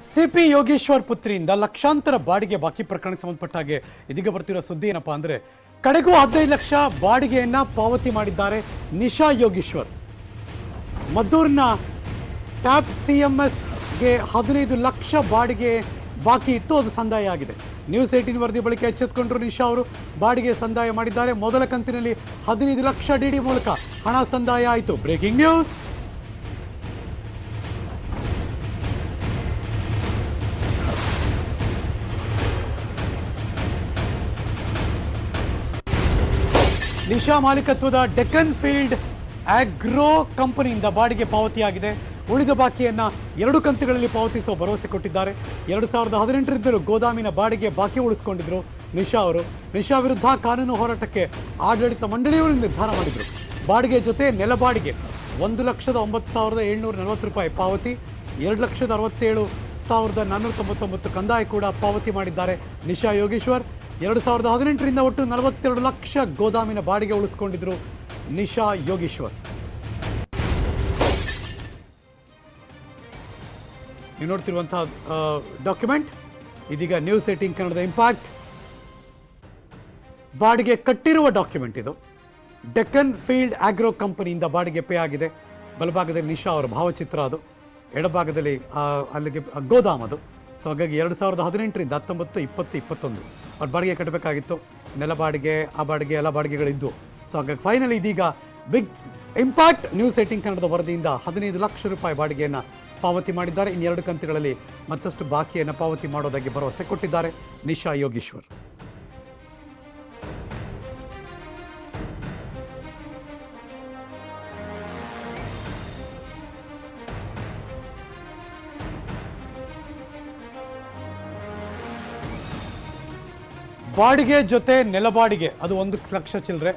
CP Yogeshwar ಪುತ್ರಿಯಿಂದ ಲಕ್ಷಾಂತರ ಬಾಡಿಗೆ ಬಾಕಿ ಪ್ರಕರಣಕ್ಕೆ ಸಂಬಂಧಪಟ್ಟ ಹಾಗೆ ಇದೀಗ ಬರ್ತಿರೋ ಸುದ್ದಿ ಏನಪ್ಪಾ ಅಂದ್ರೆ, ಕಡೆಗೂ ಹದಿನೈದು ಲಕ್ಷ ಬಾಡಿಗೆಯನ್ನ ಪಾವತಿ ಮಾಡಿದ್ದಾರೆ ನಿಶಾ ಯೋಗೇಶ್ವರ್. ಮದ್ದೂರಿನ ಟ್ಯಾಪ್ ಸಿ ಎಂ ಎಸ್ಗೆ ಹದಿನೈದು ಲಕ್ಷ ಬಾಡಿಗೆ ಬಾಕಿ ಇತ್ತು, ಅದು ಸಂದಾಯ ಆಗಿದೆ. ನ್ಯೂಸ್ ಏಟೀನ್ ವರದಿ ಬಳಿಕ ಎಚ್ಚೆತ್ತುಕೊಂಡ್ರು ನಿಶಾ ಅವರು, ಬಾಡಿಗೆ ಸಂದಾಯ ಮಾಡಿದ್ದಾರೆ. ಮೊದಲ ಕಂತಿನಲ್ಲಿ ಹದಿನೈದು ಲಕ್ಷ ಡಿಡಿ ಮೂಲಕ ಹಣ ಸಂದಾಯ ಆಯಿತು. Breaking news! ನಿಶಾ ಮಾಲೀಕತ್ವದ ಡೆಕ್ಕನ್ ಫೀಲ್ಡ್ ಆಗ್ರೋ ಕಂಪನಿಯಿಂದ ಬಾಡಿಗೆ ಪಾವತಿಯಾಗಿದೆ. ಉಳಿದ ಬಾಕಿಯನ್ನು ಎರಡು ಕಂತುಗಳಲ್ಲಿ ಪಾವತಿಸುವ ಭರವಸೆ ಕೊಟ್ಟಿದ್ದಾರೆ. ಎರಡು ಸಾವಿರದ ಹದಿನೆಂಟರಿಂದಲೂ ಗೋದಾಮಿನ ಬಾಡಿಗೆ ಬಾಕಿ ಉಳಿಸಿಕೊಂಡಿದ್ದರು ನಿಶಾ ಅವರು. ನಿಶಾ ವಿರುದ್ಧ ಕಾನೂನು ಹೋರಾಟಕ್ಕೆ ಆಡಳಿತ ಮಂಡಳಿಯವರು ನಿರ್ಧಾರ ಮಾಡಿದರು. ಬಾಡಿಗೆ ಜೊತೆ ನೆಲ ಬಾಡಿಗೆ ಒಂದು ಲಕ್ಷದ ಒಂಬತ್ತು ಸಾವಿರದ ಏಳ್ನೂರ ನಲವತ್ತು ರೂಪಾಯಿ ಪಾವತಿ, ಎರಡು ಲಕ್ಷದ ಅರವತ್ತೇಳು ಸಾವಿರದ ನಾನ್ನೂರ ತೊಂಬತ್ತೊಂಬತ್ತು ಕಂದಾಯ ಕೂಡ ಪಾವತಿ ಮಾಡಿದ್ದಾರೆ ನಿಶಾ ಯೋಗೇಶ್ವರ್. ಎರಡು ಸಾವಿರದ ಹದಿನೆಂಟರಿಂದ ಒಟ್ಟು ನಲವತ್ತೆರಡು ಲಕ್ಷ ಗೋದಾಮಿನ ಬಾಡಿಗೆ ಉಳಿಸ್ಕೊಂಡಿದ್ರು ನಿಶಾ ಯೋಗೀಶ್ವರ್. ನೀವು ನೋಡ್ತಿರುವಂತಹ ಡಾಕ್ಯುಮೆಂಟ್ ಇದೀಗ ನ್ಯೂಸ್ ಏಟಿಂಗ್ ಕನ್ನಡದ ಇಂಪ್ಯಾಕ್ಟ್ ಬಾಡಿಗೆ ಕಟ್ಟಿರುವ ಡಾಕ್ಯುಮೆಂಟ್ ಇದು. ಡೆಕ್ಕನ್ ಫೀಲ್ಡ್ ಆಗ್ರೋ ಕಂಪನಿಯಿಂದ ಬಾಡಿಗೆ ಪೇ ಆಗಿದೆ. ಬಲಭಾಗದಲ್ಲಿ ನಿಶಾ ಅವರ ಭಾವಚಿತ್ರ ಅದು. ಎಡಭಾಗದಲ್ಲಿ ಅಲ್ಲಿಗೆ ಗೋದಾಮ್ ಅದು. ಸೊ ಹಾಗಾಗಿ ಎರಡು ಸಾವಿರದ ಹದಿನೆಂಟರಿಂದ ಹತ್ತೊಂಬತ್ತು, ಇಪ್ಪತ್ತು, ಇಪ್ಪತ್ತೊಂದು. ಅವ್ರು ಬಾಡಿಗೆ ಕಟ್ಟಬೇಕಾಗಿತ್ತು. ನೆಲ ಬಾಡಿಗೆ ಆ ಬಾಡಿಗೆ ಎಲ್ಲ ಬಾಡಿಗೆಗಳಿದ್ದು ಸೊ ಹಾಗಾಗಿ ಫೈನಲ್ ಇದೀಗ ಬಿಗ್ ಇಂಪ್ಯಾಕ್ಟ್ ನ್ಯೂಸ್ ಏಟಿಂಗ್ ಕನ್ನಡದ ವರದಿಯಿಂದ ಹದಿನೈದು ಲಕ್ಷ ರೂಪಾಯಿ ಬಾಡಿಗೆಯನ್ನು ಪಾವತಿ ಮಾಡಿದ್ದಾರೆ. ಇನ್ನೆರಡು ಕಂತುಗಳಲ್ಲಿ ಮತ್ತಷ್ಟು ಬಾಕಿಯನ್ನು ಪಾವತಿ ಮಾಡೋದಾಗಿ ಭರವಸೆ ಕೊಟ್ಟಿದ್ದಾರೆ ನಿಶಾ ಯೋಗೇಶ್ವರ್. ಬಾಡಿಗೆ ಜೊತೆ ನೆಲಬಾಡಿಗೆ, ಅದು ಒಂದು ಲಕ್ಷ ಚಿಲ್ಲರೆ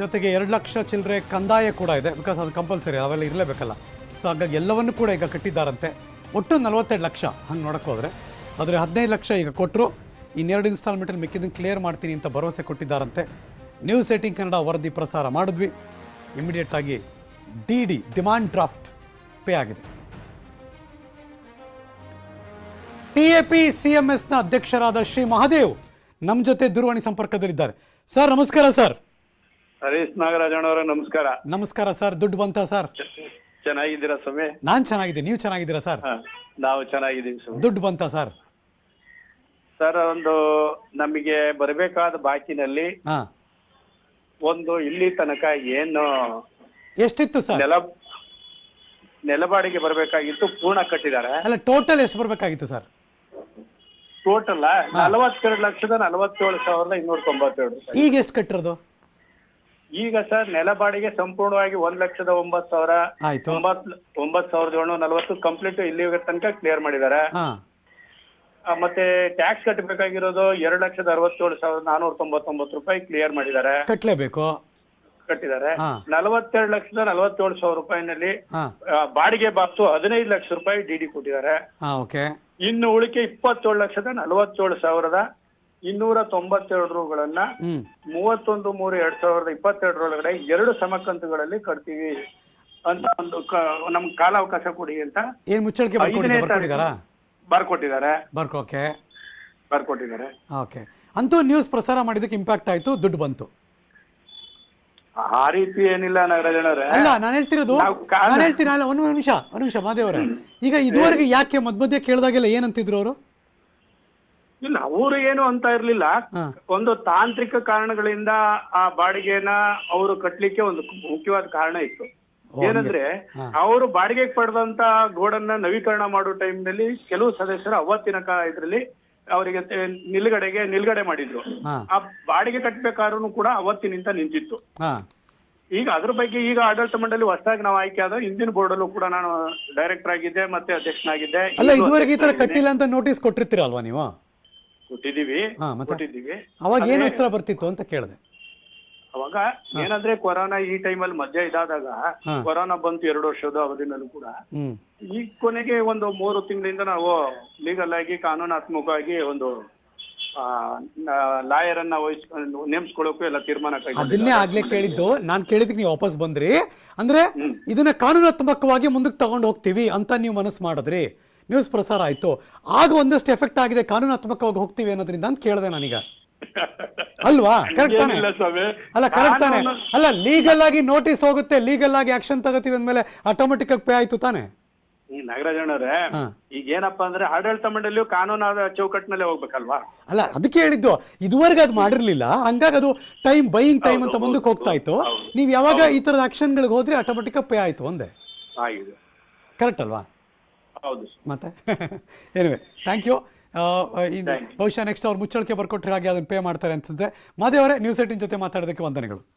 ಜೊತೆಗೆ ಎರಡು ಲಕ್ಷ ಚಿಲ್ಲರೆ ಕಂದಾಯ ಕೂಡ ಇದೆ ಬಿಕಾಸ್ ಅದು ಕಂಪಲ್ಸರಿ ಅವೆಲ್ಲ ಇರಲೇಬೇಕಲ್ಲ. ಸೊ ಹಾಗಾಗಿ ಎಲ್ಲವನ್ನು ಕೂಡ ಈಗ ಕಟ್ಟಿದ್ದಾರಂತೆ. ಒಟ್ಟು ನಲವತ್ತೆರಡು ಲಕ್ಷ, ಹಂಗೆ ನೋಡಕ್ಕೆ ಹೋದರೆ. ಆದರೆ ಹದಿನೈದು ಲಕ್ಷ ಈಗ ಕೊಟ್ಟರು ಇನ್ನೆರಡು ಇನ್ಸ್ಟಾಲ್ಮೆಂಟಲ್ಲಿ ಮಿಕ್ಕಿದ್ದನ್ನು ಕ್ಲಿಯರ್ ಮಾಡ್ತೀನಿ ಅಂತ ಭರವಸೆ ಕೊಟ್ಟಿದ್ದಾರಂತೆ. ನ್ಯೂಸ್ ಏಟಿಂಗ್ ಕನ್ನಡ ವರದಿ ಪ್ರಸಾರ ಮಾಡಿದ್ವಿ. ಇಮಿಡಿಯೇಟ್ ಆಗಿ D D demand draft pay ಆಗಿದೆ. ಟಿಎಪಿ ಎಸ್ನ ಅಧ್ಯಕ್ಷರಾದ ಶ್ರೀ ಮಹಾದೇವ್ ನಮ್ಮ ಜೊತೆ ದೂರವಾಣಿ ಸಂಪರ್ಕದಲ್ಲಿದ್ದಾರೆ. ಸರ್ ನಮಸ್ಕಾರ ಸರ್. ಹರೀಶ್ ನಾಗರಾಜಣ್ಣವರ ನಮಸ್ಕಾರ. ನಮಸ್ಕಾರ ಸರ್ ದುಡ್ಡು ಬಂತ ಸರ್? ಚೆನ್ನಾಗಿದ್ದೀರಾ ಸ್ವಾಮಿ? ನಾನ್ ಚೆನ್ನಾಗಿದ್ದೀನಿ ನೀವು ಚೆನ್ನಾಗಿದ್ದೀರಾ ಸರ್? ನಾವು ಚೆನ್ನಾಗಿದ್ದೀವಿ ಸ್ವಾಮಿ. ದುಡ್ಡು ಬಂತ ಸರ್? ಸರ್ ಒಂದು ನಮಗೆ ಬರಬೇಕಾದ ಬಾಕಿನಲ್ಲಿ ಹಾ. ಒಂದು ಇಲ್ಲಿ ತನಕ ಏನು ಎಷ್ಟಿತ್ತು ಸರ್? ನೆಲ ನೆಲಬಾಡಿಗೆ ಬರಬೇಕಾಗಿತ್ತು ಪೂರ್ಣ ಕಟ್ಟಿದ್ದಾರೆ. ಅಲ್ಲ ಟೋಟಲ್ ಎಷ್ಟು ಬರಬೇಕಾಗಿತ್ತು ಸರ್? ಟೋಟಲ್ ನಲವತ್ತೆರಡು ಲಕ್ಷದ ನಲವತ್ತೇಳು ಸಾವಿರದ ಇನ್ನೂರ ರೂಪಾಯಿ. ಈಗ ಎಷ್ಟು ಕಟ್ಟಿರೋದು? ಈಗ ಸರ್ ನೆಲ ಬಾಡಿಗೆ ಸಂಪೂರ್ಣವಾಗಿ ಒಂದ್ ಲಕ್ಷದ ಒಂಬತ್ತು ಸಾವಿರ ಆಯ್ತು. ಒಂಬತ್ ಒಂಬತ್ ಸಾವಿರದ ಏಳ್ನೂರ ನಲವತ್ತು ಕಂಪ್ಲೀಟ್ ಇಲ್ಲಿ ತನಕ ಕ್ಲಿಯರ್ ಮಾಡಿದ್ದಾರೆ ಹಾ. ಆ, ಮತ್ತೆ ಟ್ಯಾಕ್ಸ್ ಕಟ್ಟಬೇಕಾಗಿರೋದು ಎರಡು ಲಕ್ಷದ ಅರವತ್ತೇಳು ಸಾವಿರದ ನಾನೂರ ತೊಂಬತ್ತೊಂಬತ್ತು ರೂಪಾಯಿ ಕ್ಲಿಯರ್ ಮಾಡಿದ್ದಾರೆ ಕಟ್ಲೇಬೇಕು. ಕಟ್ಟಿದ್ದಾರೆ. ನಲವತ್ತೆರಡು ಲಕ್ಷದ ನಲವತ್ತೇಳು ಸಾವಿರ ರೂಪಾಯಿನಲ್ಲಿ ಬಾಡಿಗೆ ಬಾಕ್ಸು ಹದಿನೈದು ಲಕ್ಷ ರೂಪಾಯಿ ಡಿಡಿ ಕೊಟ್ಟಿದ್ದಾರೆ. ಇನ್ನು ಉಳಿಕೆ ಇಪ್ಪತ್ತೇಳು ಲಕ್ಷದ ನಲವತ್ತೇಳು ಸಾವಿರದ ಇನ್ನೂರ ತೊಂಬತ್ತೆರಡು ರೂಗಳನ್ನ ಮೂವತ್ತೊಂದು ಮೂರು ಎರಡ್ ಸಾವಿರದ ಇಪ್ಪತ್ತೆರಡರೊಳಗಡೆ ಎರಡು ಸಮಕಂತುಗಳಲ್ಲಿ ಕಟ್ತೀವಿ ಅಂತ ಒಂದು ನಮ್ ನಮ್ಗೆ ಕಾಲಾವಕಾಶ ಕೊಡಿ ಅಂತ ಐದನೇ ಬರ್ಕೊಟ್ಟಿದ್ದಾರೆ? ಬರ್ಕೊಟ್ಟಿದ್ದಾರಾ. ಬರ್ಕೊಟ್ಟಿದ್ದಾರೆ. ಅಂತೂ ನ್ಯೂಸ್ ಪ್ರಸಾರ ಮಾಡಿದಕ್ಕೆ ಇಂಪ್ಯಾಕ್ಟ್ ಆಯ್ತು ದುಡ್ಡು ಬಂತು. ಆ ರೀತಿ ಏನಿಲ್ಲ ಅಲ್ಲ ನಾನು ಹೇಳ್ತಿರೋದು ನಾವು ನಾನು ಹೇಳ್ತೀನಿ ಅಲ್ಲ ಒಂದು ನಿಮಿಷ ಒಂದು ನಿಮಿಷ ಮಾದೇವ್ರೆ ಈಗ ಇದುವರೆಗೆ ಯಾಕೆ ಮಧ್ಯ ಮಧ್ಯೆ ಕೇಳಿದಾಗೆಲ್ಲ ಏನಂತಿದ್ರು ಅವರು? ಇಲ್ಲ ಅವರು ಏನು ಅಂತ ಇರ್ಲಿಲ್ಲ. ಹಾ. ಒಂದು ತಾಂತ್ರಿಕ ಕಾರಣಗಳಿಂದ ಆ ಬಾಡಿಗೆನ ಅವರು ಕಟ್ಲಿಕ್ಕೆ ಒಂದು ಮುಖ್ಯವಾದ ಕಾರಣ ಇತ್ತು. ಏನಂದ್ರೆ ಅವರು ಬಾಡಿಗೆಗೆ ಪಡೆದಂತ ಗೋಡನ್ನ ನವೀಕರಣ ಮಾಡೋ time ನಲ್ಲಿ ಕೆಲವು ಸದಸ್ಯರು ಅವತ್ತಿನ ಕಾಲ ಇದ್ರಲ್ಲಿ ಅವರಿಗೆ ನಿಲ್ಗಡೆಗೆ ನಿಲ್ಗಡೆ ಮಾಡಿದ್ರು. ಹಾ. ಆ ಬಾಡಿಗೆ ಕಟ್ಬೇಕಾದ್ರೂ ಕೂಡ ಅವತ್ತಿನಿಂದ ನಿಂತಿತ್ತು. ಹಾ. ಈಗ ಅದ್ರ ಬಗ್ಗೆ ಈಗ ಆಡಳಿತ ಮಂಡಳಿ ಹೊಸದಾಗಿ ನಾವು ಆಯ್ಕೆ ಆದ ಹಿಂದಿನ ಬೋರ್ಡ್ ಅಲ್ಲೂ ಕೂಡ ನಾನು ಡೈರೆಕ್ಟರ್ ಆಗಿದ್ದೆ ಮತ್ತೆ ಅಧ್ಯಕ್ಷನಾಗಿದ್ದೆ. ಅಲ್ಲ ಈಗಲೂ ಇದುವರೆಗೆ ಈ ತರ ಅಧ್ಯಕ್ಷನಾಗಿದ್ದೀನಿ. ಕಟ್ಟಿಲ್ಲ ಅಂತ ನೋಟಿಸ್ ಕೊಟ್ಟಿರ್ತೀರಲ್ವಾ ನೀವು? ಕೊಟ್ಟಿದೀವಿ ಹಾ, ಮತ್ತೆ? ಕೊಟ್ಟಿದ್ದೀವಿ. ಅವಾಗ ಏನು ಉತ್ತರ ಬರ್ತಿತ್ತು ಅಂತ ಕೇಳಿದೆ. ಅವಾಗ ಏನಂದ್ರೆ ಕೊರೋನಾ ಈ ಟೈಮಲ್ಲಿ ಮಧ್ಯ ಇದಾದಾಗ. ಕೊರೋನಾ ಬಂತು ಎರಡು ವರ್ಷದ ಅವಧಿನಲ್ಲೂ ಕೂಡ ಈ ಕೊನೆಗೆ ಒಂದು ಮೂರು ತಿಂಗಳಿಂದ ನಾವು ಲೀಗಲ್ ಆಗಿ ಕಾನೂನಾತ್ಮಕವಾಗಿ ಒಂದು ಲಾಯರ್ ಅನ್ನ ವಹಿಸ್ಕೊಂಡು ನೇಮಿಸ್ಕೊಳ್ಳೋಕು ಎಲ್ಲ ತೀರ್ಮಾನ ಅದನ್ನೇ ಆಗ್ಲಿ ಆಗ್ಲೇ ಕೇಳಿದ್ದು. ನಾನು ಕೇಳಿದಕ್ಕೆ ನೀವು ವಾಪಸ್ ಬಂದ್ರಿ. ಅಂದ್ರೆ ಇದನ್ನ ಕಾನೂನಾತ್ಮಕವಾಗಿ ಮುಂದಕ್ಕೆ ತಗೊಂಡು ಹೋಗ್ತೀವಿ ಅಂತ ನೀವು ಮನಸ್ಸು ಮಾಡಿದ್ರಿ. ನ್ಯೂಸ್ ಪ್ರಸಾರ ಆಯ್ತು. ಆಗ ಒಂದಷ್ಟು ಎಫೆಕ್ಟ್ ಆಗಿದೆ ಕಾನೂನಾತ್ಮಕವಾಗಿ ಹೋಗ್ತೀವಿ ಅನ್ನೋದ್ರಿಂದ ಅಂತ ಕೇಳಿದೆ ನಾನೀಗ. ಅಲ್ವಾ? ಕರೆಕ್ಟ್ ತಾನೆ? ಅಲ್ಲ ಕರೆಕ್ಟ್ ತಾನೆ. ಅಲ್ಲ ಲೀಗಲ್ ಆಗಿ ನೋಟಿಸ್ ಹೋಗುತ್ತೆ ಲೀಗಲ್ ಆಗಿ ಆಕ್ಷನ್ ತಗೋತೀವಿ ಅಂದ್ಮೇಲೆ ಆಟೋಮೆಟಿಕ್ ಆಗಿ ಪೇ ಆಯ್ತು ತಾನೆ? ಈ ನಾಗರಾಜಣ್ಣವ್ರೆ. ಈಗ ಏನಪ್ಪಾ ಅಂದ್ರೆ ಆಡಳಿತ ಮಂಡಳಿಯು ಕಾನೂನಾದ ಚೌಕಟ್ಟಿನಲ್ಲೇ ಹೋಗ್ಬೇಕಲ್ವಾ? ಅಲ್ಲ ಅದಕ್ಕೆ ಹೇಳಿದ್ದು ಇದುವರೆಗೆ ಅದು ಮಾಡಿರ್ಲಿಲ್ಲ. ಹಂಗಾಗಿ ಅದು ಟೈಮ್ ಬೈಯಿಂಗ್ ಟೈಮ್ ಅಂತ ಮುಂದಕ್ಕೆ ಹೋಗ್ತಾ ಇತ್ತು. ನೀವು ಯಾವಾಗ ಈ ತರದ ಆಕ್ಷನ್ ಗಳಿಗೆ ಹೋದ್ರೆ ಆಟೋಮೆಟಿಕ್ ಪೇ ಆಯ್ತು ಒಂದೇ ಕರೆಕ್ಟ್ ಅಲ್ವಾ? ಹೌದು. ಮತ್ತೆ? ಏನಿವೆ ಥ್ಯಾಂಕ್ ಯು ಬಹುಶಃ ನೆಕ್ಸ್ಟ್ ಅವ್ರು ಮುಚ್ಚಳಿಕೆ ಬರ್ಕೊಟ್ರೆ ಹಾಗೆ ಅದನ್ನು ಪೇ ಮಾಡ್ತಾರೆ ಅನ್ಸುತ್ತೆ ಮಾದೇವರೇ ನ್ಯೂಸ್ ಏಟಿನ್ ಜೊತೆ ಮಾತಾಡೋದಕ್ಕೆ ವಂದನೆಗಳು.